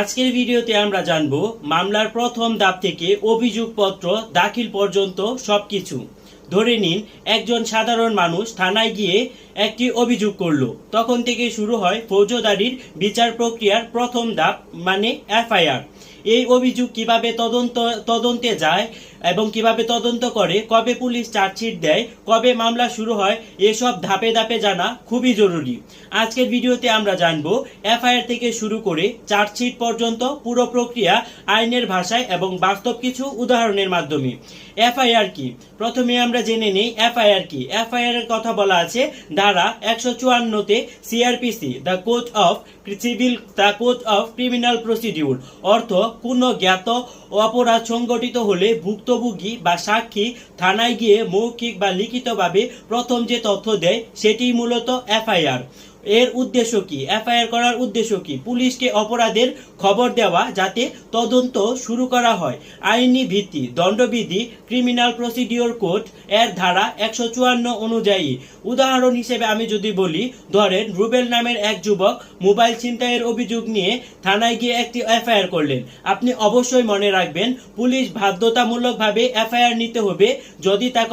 আজকের ভিডিওতে আমরা জানব মামলার প্রথম দাপ থেকে অভিযোগপত্র দাখিল পর্যন্ত সবকিছু। ধরে নিন, একজন সাধারণ মানুষ থানায় গিয়ে একটি অভিযোগ করল। তখন থেকে শুরু হয় ফৌজদারির বিচার প্রক্রিয়ার প্রথম দাপ মানে এফআইআর। এই অভিযোগ কীভাবে তদন্ত, তদন্তে যায় এবং কীভাবে তদন্ত করে, কবে পুলিশ চার্জশিট দেয়, কবে মামলা শুরু হয়, এসব ধাপে ধাপে জানা খুবই জরুরি। আজকের ভিডিওতে আমরা জানব, এফআইআর থেকে শুরু করে চার্জশিট পর্যন্ত পুরো প্রক্রিয়া আইনের ভাষায় এবং বাস্তব কিছু উদাহরণের মাধ্যমে। এফআইআর কি? প্রথমে আমরা জেনে নেই এফআইআর কি। এফআইআর এর কথা বলা আছে, ধারা একশো চুয়ান্নতে CrPC, the code of civil, the code of criminal procedure, অর্থ কোনো জ্ঞাত অপরাধ সংগঠিত হলে ভুক্তভোগী বা সাক্ষী থানায় গিয়ে মৌখিক বা লিখিতভাবে প্রথম যে তথ্য দেয় সেটি মূলত এফআইআর। এর উদ্দেশ্য কি? এফআইআর করার উদ্দেশ্য কি? পুলিশকে অপরাধের খবর দেওয়া যাতে তদন্ত শুরু করা হয়। আইনি ভিত্তি, দণ্ডবিধি ক্রিমিনাল প্রসিডিওর কোড এর ধারা একশো চুয়ান্ন অনুযায়ী। উদাহরণ হিসেবে আমি যদি বলি, ধরেন রুবেল নামের এক যুবক মোবাইল ছিনতাইয়ের অভিযোগ নিয়ে থানায় গিয়ে একটি এফআইআর করলেন। আপনি অবশ্যই মনে রাখবেন, পুলিশ বাধ্যতামূলকভাবে এফআইআর নিতে হবে। যদি তাকে